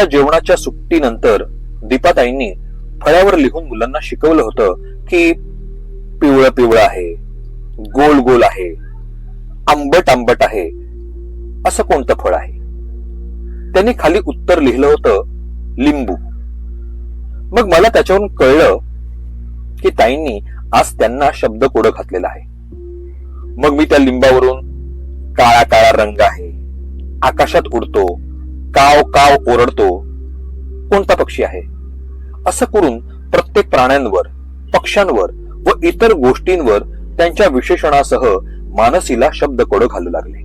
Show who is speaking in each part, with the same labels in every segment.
Speaker 1: सकाळच्या जेवणाच्या सुट्टीनंतर दीपाताईंनी फळ्यावर लिहून मुलांना शिकवलं होतं की पिवळं पिवळं आहे गोल गोल आहे आंबट आंबट आहे असं कोणतं फळ आहे? त्यांनी खाली उत्तर लिहिलं होतं लिंबू. मग मला त्याच्यावरून कळलं की ताईंनी आज त्यांना शब्द कोड घातलेला आहे. मग मी त्या लिंबावरून काळा काळा रंग आहे आकाशात उडतो काव काव ओरडतो. कोणता पक्षी आहे? असं करून प्रत्येक प्राण्यांवर पक्ष्यांवर व इतर गोष्टींवर त्यांच्या विशेषणासह मानसीला शब्द कोड घालू लागले.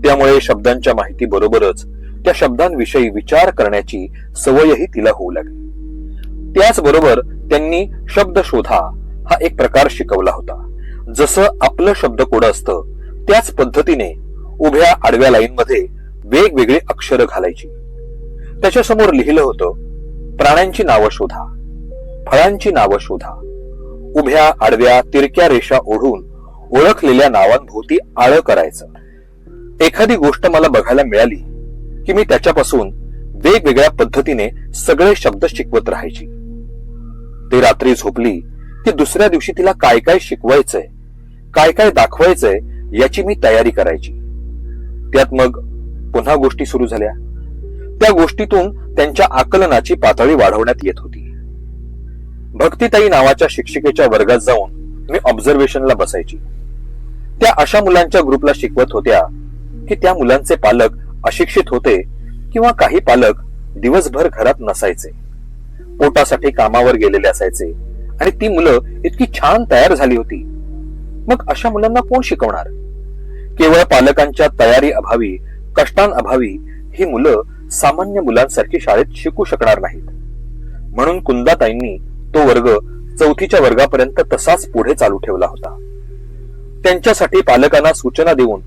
Speaker 1: त्यामुळे शब्दांच्या माहिती बरोबरच त्या शब्दांविषयी विचार करण्याची सवयही तिला होऊ लागली. त्याचबरोबर त्यांनी शब्द शोधा हा एक प्रकार शिकवला होता. जसं आपलं शब्दकोड असतं त्याच पद्धतीने उभ्या आडव्या लाईनमध्ये वेगवेगळे अक्षरं घालायची. त्याच्यासमोर लिहिलं होतं प्राण्यांची नावं शोधा फळांची नावं शोधा. उभ्या आडव्या तिरक्या रेषा ओढून ओळखलेल्या नावांभोवती आळं करायचं. एखादी गोष्ट मला बघायला मिळाली की मी त्याच्यापासून वेगवेगळ्या पद्धतीने सगळे शब्द शिकवत राहायची. ती रात्री झोपली की दुसऱ्या दिवशी तिला काय काय शिकवायचंय काय काय दाखवायचंय याची मी तयारी करायची. त्यात मग पुन्हा गोष्टी सुरू झाल्या. त्या गोष्टीतून त्यांच्या आकलनाची पातळी वाढवण्यात येत होती. भक्तीताई नावाच्या शिक्षिकेच्या वर्गात जाऊन मी ऑब्झर्वेशनला बसायची. त्या अशा मुलांच्या ग्रुपला शिकवत होत्या की त्या मुलांचे पालक अशिक्षित होते किंवा काही पालक दिवसभर घरात नसायचे. पोटासाठी कामावर गेलेले असायचे आणि ती मुलं इतकी छान तयार झाली होती. मग अशा मुलांना कोण शिकवणार? केवळ पालकांच्या तयारी अभावी कष्टांअभावी ही मुलं सामान्य मुलांसारखी शाळेत शिकू शकणार नाहीत. म्हणून कुंदाताईंनी तो वर्ग चौथीच्या वर्गापर्यंत तसाच पुढे चालू ठेवला होता. त्यांच्यासाठी पालकांना सूचना देऊन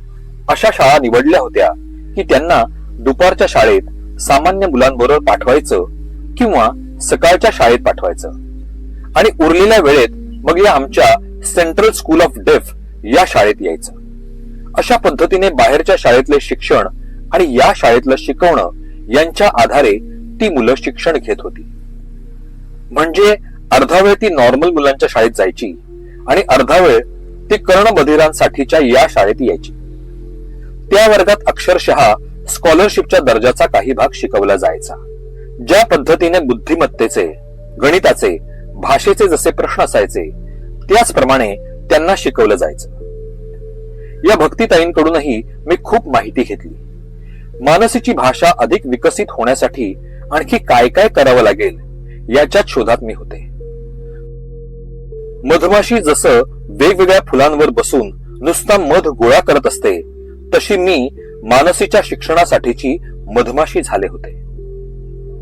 Speaker 1: अशा शाळा निवडल्या होत्या की त्यांना दुपारच्या शाळेत सामान्य मुलांबरोबर पाठवायचं किंवा सकाळच्या शाळेत पाठवायचं. आणि उरलेल्या वेळेत मग या आमच्या सेंट्रल स्कूल ऑफ डेफ या शाळेत यायचं. अशा पद्धतीने बाहेरच्या शाळेतले शिक्षण आणि या शाळेतलं शिकवणं यांच्या आधारे ती मुलं शिक्षण घेत होती. म्हणजे अर्धा वेळ ती नॉर्मल मुलांच्या शाळेत जायची आणि अर्धा वेळ ती कर्णबधिरांसाठीच्या या शाळेत यायची. त्या वर्गात अक्षरशः स्कॉलरशिपच्या दर्जाचा काही भाग शिकवला जायचा. ज्या पद्धतीने बुद्धिमत्तेचे गणिताचे भाषेचे जसे प्रश्न असायचे त्याचप्रमाणे त्यांना शिकवलं जायचं. या भक्तीताईंकडूनही मी खूप माहिती घेतली. मानसीची भाषा अधिक विकसित होण्यासाठी आणखी काय काय करावं लागेल याच्याच शोधात मी होते. मधमाशी जसं वेगवेगळ्या फुलांवर बसून नुसता मध गोळा करत असते तशी मी मानसीच्या शिक्षणासाठीची मधमाशी झाले होते.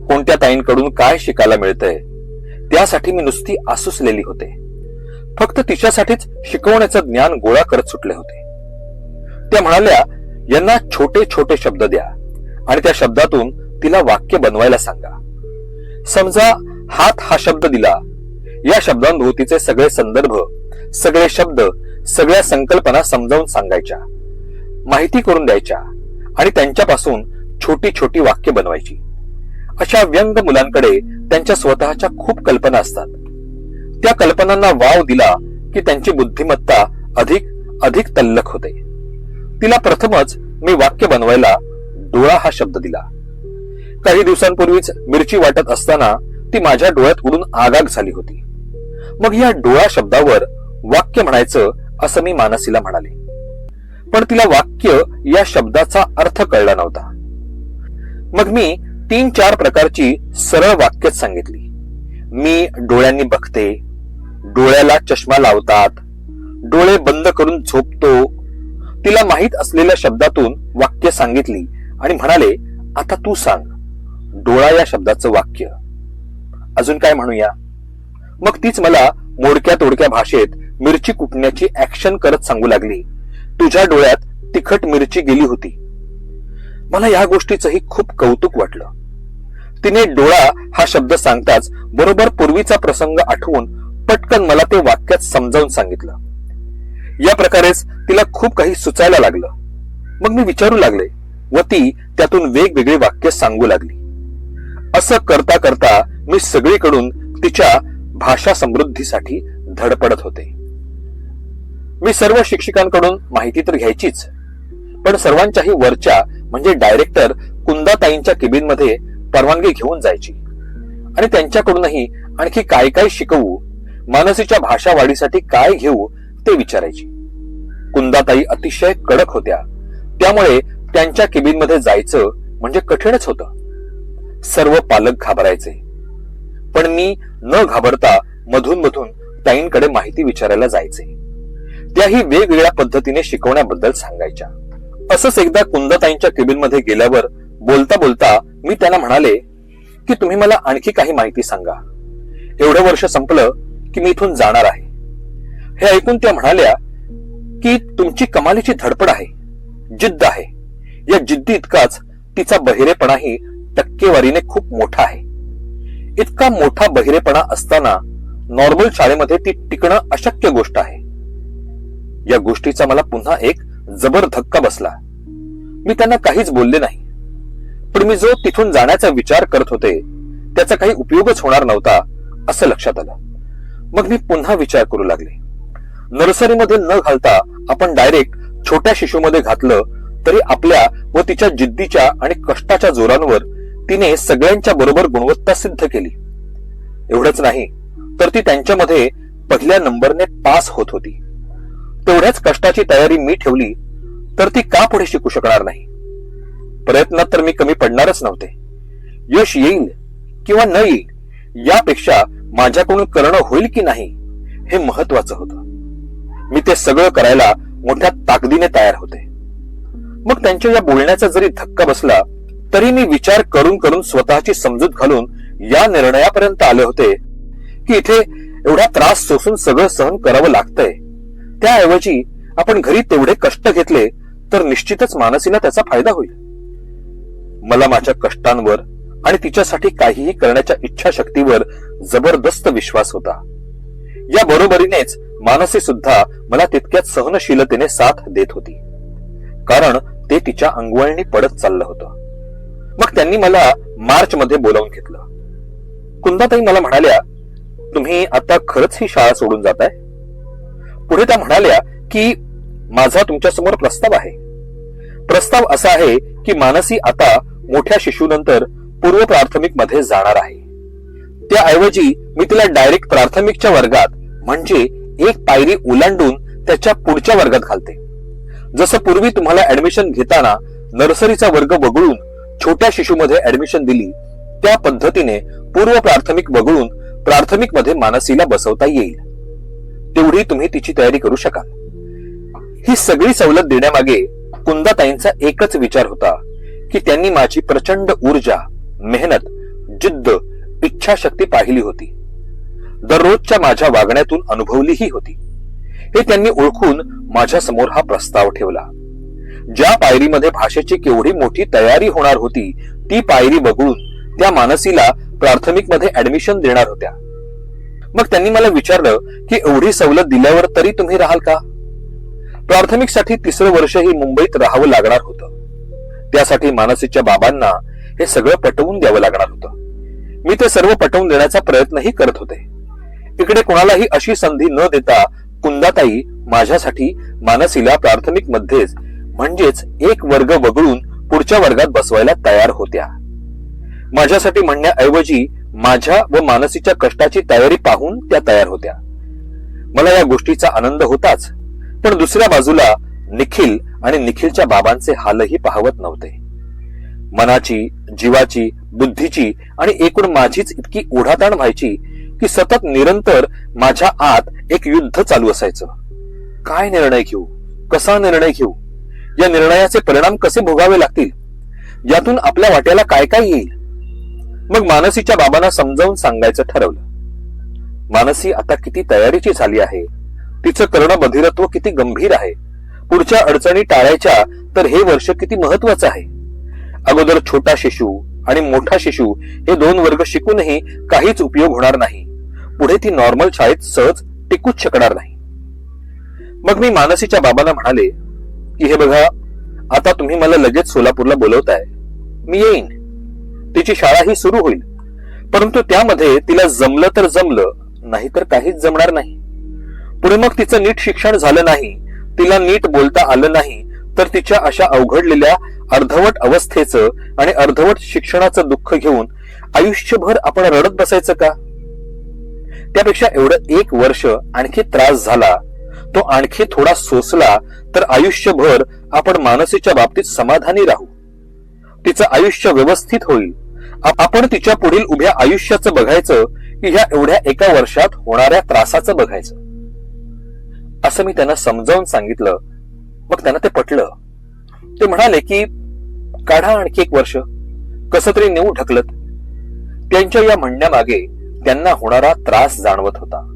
Speaker 1: कोणत्या ताईंकडून काय शिकायला मिळतंय त्यासाठी मी नुसती आसुसलेली होते. फक्त तिच्यासाठीच शिकवण्याचं ज्ञान गोळा करत सुटले होते. त्या म्हणाल्या यांना छोटे छोटे शब्द द्या आणि त्या शब्दातून तिला वाक्य बनवायला सांगा. समजा हात हा शब्द दिला. या शब्दांभोवतीचे सगळे संदर्भ सगळे शब्द सगळ्या संकल्पना समजावून सांगायच्या माहिती करून द्यायच्या आणि त्यांच्यापासून छोटी छोटी वाक्य बनवायची. अशा व्यंग मुलांकडे त्यांच्या स्वतःच्या खूप कल्पना असतात. त्या कल्पनांना वाव दिला की त्यांची बुद्धिमत्ता अधिक अधिक तल्लख होते. तिला प्रथमच मी वाक्य बनवायला डोळा हा शब्द दिला. काही दिवसांपूर्वीच मिरची वाटत असताना ती माझ्या डोळ्यात उडून आगाग झाली होती. मग या डोळा शब्दावर वाक्य म्हणायचं असं मी मानसीला म्हणाले. पण तिला वाक्य या शब्दाचा अर्थ कळला नव्हता. मग मी तीन चार प्रकारची सरळ वाक्यच सांगितली. मी डोळ्यांनी बघते डोळ्याला चष्मा लावतात डोळे बंद करून झोपतो तिला माहीत असलेल्या शब्दातून वाक्य सांगितली आणि म्हणाले आता तू सांग. डोळा या शब्दाचं वाक्य. अजून काय म्हणूया? मग तीच मला मोडक्या तोडक्या भाषेत मिरची कुटण्याची ऍक्शन करत सांगू लागली. तुझ्या डोळ्यात तिखट मिरची गेली होती. मला या गोष्टीचंही खूप कौतुक वाटलं. तिने डोळा हा शब्द सांगताच बरोबर पूर्वीचा प्रसंग आठवून पटकन मला ते वाक्यात समजावून सांगितलं. या प्रकारेच तिला खूप काही सुचायला लागलं. मग मी विचारू लागले व ती त्यातून वेगवेगळी वाक्य सांगू लागली. असं करता करता मी सगळीकडून तिच्या भाषा समृद्धीसाठी धडपडत होते. मी सर्व शिक्षकांकडून माहिती तर घ्यायचीच पण सर्वांच्याही वरच्या म्हणजे डायरेक्टर कुंदाताईंच्या केबिनमध्ये परवानगी घेऊन जायची. आणि त्यांच्याकडूनही आणखी काय काय शिकवू मानसीच्या भाषा वाढीसाठी काय घेऊ ते विचारायची. कुंदाताई अतिशय कडक होत्या. त्यामुळे त्यांच्या किबीनमध्ये जायचं म्हणजे कठीणच होतं. सर्व पालक घाबरायचे. पण मी न घाबरता मधून मधून ताईंकडे माहिती विचारायला जायचे. त्याही वेगवेगळ्या पद्धतीने शिकवण्याबद्दल सांगायच्या. असंच एकदा कुंदाताईंच्या केबिनमध्ये गेल्यावर बोलता बोलता मी त्यांना म्हणाले की तुम्ही मला आणखी काही माहिती सांगा. एवढं वर्ष संपलं की मी इथून जाणार आहे. हे ऐकून त्या म्हणाल्या की तुमची कमालीची धडपड आहे जिद्द आहे. या जिद्दी इतकाच तिचा बहिरेपणाही टक्केवारीने खूप मोठा आहे. इतका मोठा बहिरेपणा असताना नॉर्मल शाळेमध्ये ती टिकणं अशक्य गोष्ट आहे. या गोष्टीचा मला पुन्हा एक जबर धक्का बसला. मी त्यांना काहीच बोलले नाही. पण मी जो तिथून जाण्याचा विचार करत होते त्याचा काही उपयोगच होणार नव्हता असं लक्षात आलं. मग मी पुन्हा विचार करू लागले. नर्सरीमध्ये न घालता आपण डायरेक्ट छोट्या शिशूमध्ये घातलं तरी आपल्या व तिच्या जिद्दीच्या आणि कष्टाच्या जोरांवर तिने सगळ्यांच्या बरोबर गुणवत्ता सिद्ध केली. एवढंच नाही तर ती त्यांच्यामध्ये पहिल्या नंबरने पास होत होती. तेवढ्याच कष्टाची तयारी मी ठेवली तर ती का पुढे शिकू शकणार नाही? प्रयत्नात तर मी कमी पडणारच नव्हते. यश येईल किंवा न येईल यापेक्षा माझ्याकडून करणं होईल की नाही हे महत्वाचं होतं. मी ते सगळं करायला मोठ्या ताकदीने तयार होते. मग त्यांच्या या बोलण्याचा जरी धक्का बसला तरी मी विचार करून करून स्वतःची समजूत घालून या निर्णयापर्यंत आले होते की इथे एवढा त्रास सोसून सगळं सहन करावं लागतंय. त्याऐवजी आपण घरी तेवढे कष्ट घेतले तर निश्चितच मानसीला त्याचा फायदा होईल. मला माझ्या कष्टांवर आणि तिच्यासाठी काहीही करण्याच्या इच्छाशक्तीवर जबरदस्त विश्वास होता. या बरोबरीनेच मानसी सुद्धा मला तितक्याच सहनशीलतेने साथ देत होती. कारण ते तिच्या अंगवळणी पडत चाललं होतं. मग त्यांनी मला मार्च मध्ये बोलावून घेतलं. कुंदाताई मला म्हणाल्या तुम्ही आता खरंच ही शाळा सोडून जाताय? पुढे त्या म्हणाल्या की माझा तुमच्यासमोर प्रस्ताव आहे. प्रस्ताव असा आहे की मानसी आता मोठ्या शिशूनंतर पूर्व प्राथमिकमध्ये जाणार आहे. त्याऐवजी मी तिला डायरेक्ट प्राथमिकच्या वर्गात म्हणजे एक पायरी ओलांडून त्याच्या पुढच्या वर्गात घालते. जसं पूर्वी तुम्हाला ऍडमिशन घेताना नर्सरीचा वर्ग वगळून छोट्या शिशूमध्ये ऍडमिशन दिली त्या पद्धतीने पूर्व प्राथमिक वगळून प्राथमिकमध्ये मानसीला बसवता येईल. तेवढी तुम्ही तिची तयारी करू शकाल. ही सगळी सवलत देण्यामागे कुंदाताईंचा एकच विचार होता की त्यांनी माझी प्रचंड ऊर्जा मेहनत जिद्द इच्छाशक्ती पाहिली होती. दररोजच्या माझ्या वागण्यातून अनुभवलीही होती. हे त्यांनी ओळखून माझ्यासमोर हा प्रस्ताव ठेवला. ज्या पायरीमध्ये भाषेची केवढी मोठी तयारी होणार होती ती पायरी बघून त्या मानसीला प्राथमिकमध्ये ऍडमिशन देणार होत्या. मग त्यांनी मला विचारलं की एवढी सवलत दिल्यावर तरी तुम्ही राहाल का? प्राथमिकसाठी तिसरं वर्षही मुंबईत राहावं लागणार होतं. त्यासाठी मानसीच्या बाबांना हे सगळं पटवून द्यावं लागणार होतं. मी ते सर्व पटवून देण्याचा प्रयत्नही करत होते. इकडे कोणालाही अशी संधी न देता कुंदाताई माझ्यासाठी मानसीला प्राथमिक मध्येच म्हणजेच एक वर्ग वगळून पुढच्या वर्गात बसवायला तयार होत्या. माझ्यासाठी म्हणण्याऐवजी माझ्या व मानसीच्या कष्टाची तयारी पाहून त्या तयार होत्या. मला या गोष्टीचा आनंद होताच पण दुसऱ्या बाजूला निखिल आणि निखिलच्या बाबांचे हालही पाहवत नव्हते. मनाची जीवाची बुद्धीची आणि एकूण माझीच इतकी ओढाताण व्हायची की सतत निरंतर माझ्या आत एक युद्ध चालू असायचं. काय निर्णय घेऊ? कसा निर्णय घेऊ? या निर्णयाचे परिणाम कसे भोगावे लागतील? यातून आपल्या वाट्याला काय काय येईल? मग मानसीच्या बाबांना समजावून सांगायचं ठरवलं. मानसी आता किती तयारीची झाली आहे? तिचं कर्ण बधिरत्व किती गंभीर आहे? पुढच्या अडचणी टाळायच्या तर हे वर्ष किती महत्वाचं आहे? अगोदर छोटा शिशू आणि मोठा शिशू हे दोन वर्ग शिकूनही काहीच उपयोग होणार नाही. पुढे ती नॉर्मल शाळेत सहज टिकूच शकणार नाही. मग मी मानसीच्या बाबाला म्हणाले की हे बघा आता तुम्ही मला लगेच सोलापूरला बोलवताय. मी येईन. तिची शाळा ही सुरू होईल. परंतु त्यामध्ये तिला जमलं तर जमलं नाही तर काहीच जमणार नाही. पुढे मग तिचं नीट शिक्षण झालं नाही तिला नीट बोलता आलं नाही तर तिच्या अशा अवघडलेल्या अर्धवट अवस्थेचं आणि अर्धवट शिक्षणाचं दुःख घेऊन आयुष्यभर आपण रडत बसायचं का? त्यापेक्षा एवढं एक वर्ष आणखी त्रास झाला तो आणखी थोडा सोसला तर आयुष्यभर आपण मानसीच्या बाबतीत समाधानी राहू. तिचं आयुष्य व्यवस्थित होईल. आपण तिच्या पुढील उभ्या आयुष्याचं बघायचं की ह्या एवढ्या एका वर्षात होणाऱ्या त्रासाचं बघायचं. असं मी त्यांना समजावून सांगितलं. मग त्यांना ते पटलं. ते म्हणाले की काढा आणखी एक वर्ष. कसं तरी नेऊ ढकलत. त्यांच्या या म्हणण्यामागे त्यांना होणारा त्रास जाणवत होता.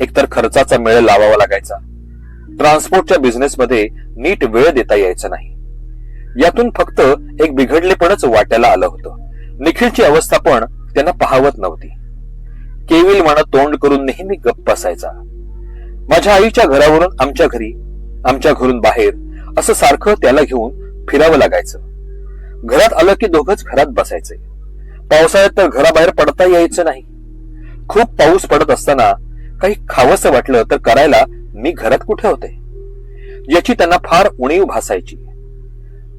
Speaker 1: एकतर खर्चाचा मेळ लावावा लागायचा. ट्रान्सपोर्टच्या बिझनेसमध्ये नीट वेळ देता यायचा नाही. यातून फक्त एक बिघडलेपणच वाट्याला आलं होतं. निखिलची अवस्था पण त्यांना पाहवत नव्हती. केविल म्हणा तोंड करून नेहमी गप्प असायचा माझ्या आईच्या घरावरून आमच्या घरी आमच्या घरून बाहेर असं सारखं त्याला घेऊन फिरावं लागायचं. घरात आलं की दोघंच घरात बसायचे. पावसाळ्यात तर घराबाहेर पडता यायचं नाही. खूप पाऊस पडत असताना काही खावंसं वाटलं तर करायला मी घरात कुठे होते? याची त्यांना फार उणीव भासायची.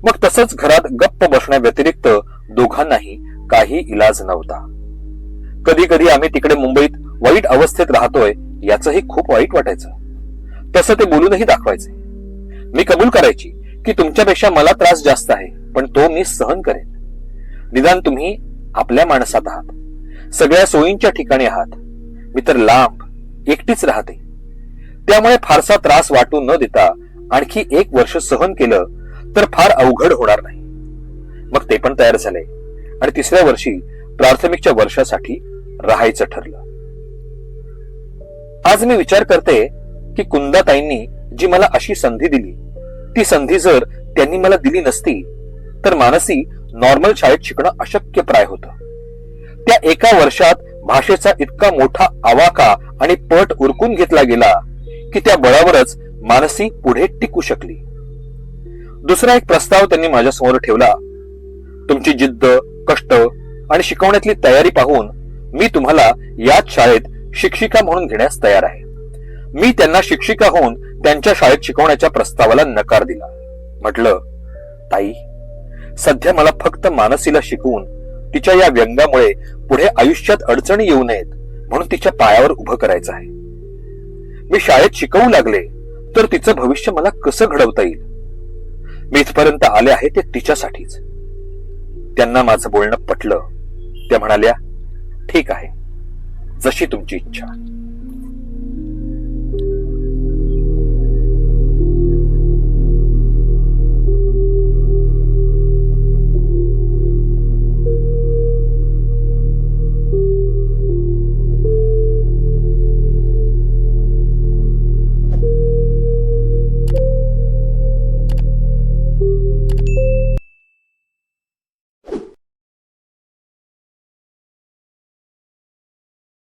Speaker 1: मग तसंच घरात गप्प बसण्याव्यतिरिक्त दोघांनाही काही इलाज नव्हता. कधी कधी आम्ही तिकडे मुंबईत वाईट अवस्थेत राहतोय याचंही खूप वाईट वाटायचं. तसं ते बोलूनही दाखवायचे. मी कबूल करायची की तुमच्यापेक्षा मला त्रास जास्त आहे पण तो मी सहन करेन. निदान तुम्ही आपल्या माणसात आहात. सगळ्या सोयींच्या ठिकाणी आहात. मी तर लांब एकटीच राहते. त्यामुळे फारसा त्रास वाटू न देता आणखी एक वर्ष सहन केलं तर फार अवघड होणार नाही. मग ते पण तयार झाले आणि तिसऱ्या वर्षी प्राथमिकच्या वर्षासाठी राहायचं ठरलं. आज मी विचार करते की कुंदाताईंनी जी मला अशी संधी दिली ती संधी जर त्यांनी मला दिली नसती तर मानसी नॉर्मल शाळेत शिकणं अशक्यप्राय होतं. त्या एका वर्षात भाषेचा इतका मोठा आवाका आणि पट उरकून घेतला गेला की त्या बळावरच मानसी पुढे टिकू शकली. दुसरा एक प्रस्ताव त्यांनी माझ्यासमोर ठेवला. तुमची जिद्द कष्ट आणि शिकवण्यातली तयारी पाहून मी तुम्हाला याच शाळेत शिक्षिका म्हणून घेण्यास तयार आहे. मी त्यांना शिक्षिका होऊन त्यांच्या शाळेत शिकवण्याच्या प्रस्तावाला नकार दिला. म्हटलं ताई सध्या मला फक्त मानसीला शिकवून तिच्या या व्यंगामुळे पुढे आयुष्यात अडचणी येऊ नयेत म्हणून तिच्या पायावर उभं करायचं आहे. मी शाळेत शिकवू लागले तर तिचं भविष्य मला कसं घडवता येईल? मी इथपर्यंत आले आहे ते तिच्यासाठीच. त्यांना माझं बोलणं पटलं. त्या म्हणाल्या ठीक आहे. जशी तुमची इच्छा.